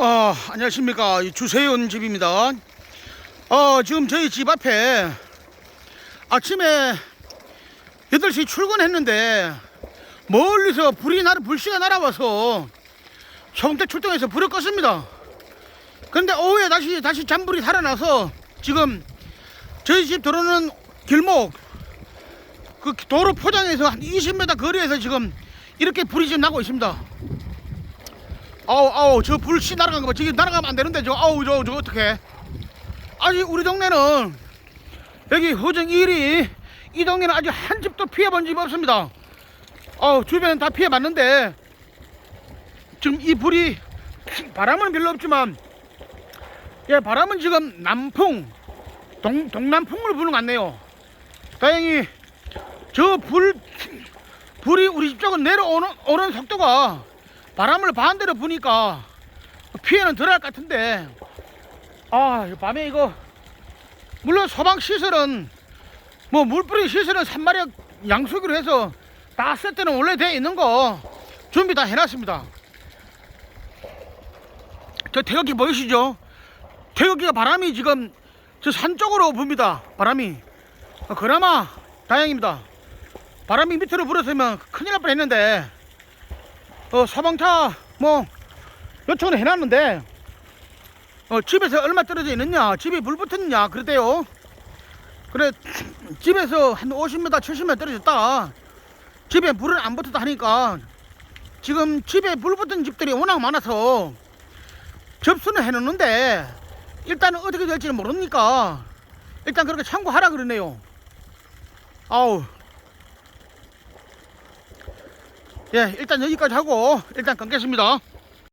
어, 안녕하십니까. 이 주세윤 집입니다. 어, 지금 저희 집 앞에 아침에 8시 출근했는데 멀리서 불이 날, 불씨가 날아와서 소방대 출동해서 불을 껐습니다. 근데 오후에 다시, 다시 잔불이 살아나서 지금 저희 집 들어오는 길목 그 도로 포장에서 한 20m 거리에서 지금 이렇게 불이 지금 나고 있습니다. 아우 아우 저 불씨 날아간 거 봐. 저기 날아가면 안 되는데 저 아우 저저 어떻게? 아직 우리 동네는 여기 호정 1위 이 동네는 아직 한 집도 피해 본 집이 없습니다. 어 주변은 다 피해 봤는데 지금 이 불이 바람은 별로 없지만 예 바람은 지금 남풍 동 동남풍을 부는 것 같네요. 다행히 저 불 불이 우리 집 쪽은 내려오는 오는 속도가 바람을 반대로 부니까 피해는 덜할 것 같은데. 아 밤에 이거 물론 소방 시설은 뭐 물뿌리 시설은 산마력 양수기로 해서 다 세트는 원래 돼 있는 거 준비 다 해놨습니다. 저 태극기 보이시죠? 태극기가 바람이 지금 저 산 쪽으로 붑니다 바람이. 어, 그나마 다행입니다. 바람이 밑으로 불었으면 큰일 날 뻔했는데 어, 소방차 뭐 요청을 해놨는데 어, 집에서 얼마 떨어져 있느냐 집에 불 붙었느냐 그러대요. 그래 집에서 한 50m 70m 떨어졌다. 집에 불은 안 붙었다 하니까 지금 집에 불 붙은 집들이 워낙 많아서 접수는 해놓는데 일단은 어떻게 될지는 모르니까 일단 그렇게 참고하라 그러네요. 아우 예, 일단 여기까지 하고 일단 끊겠습니다.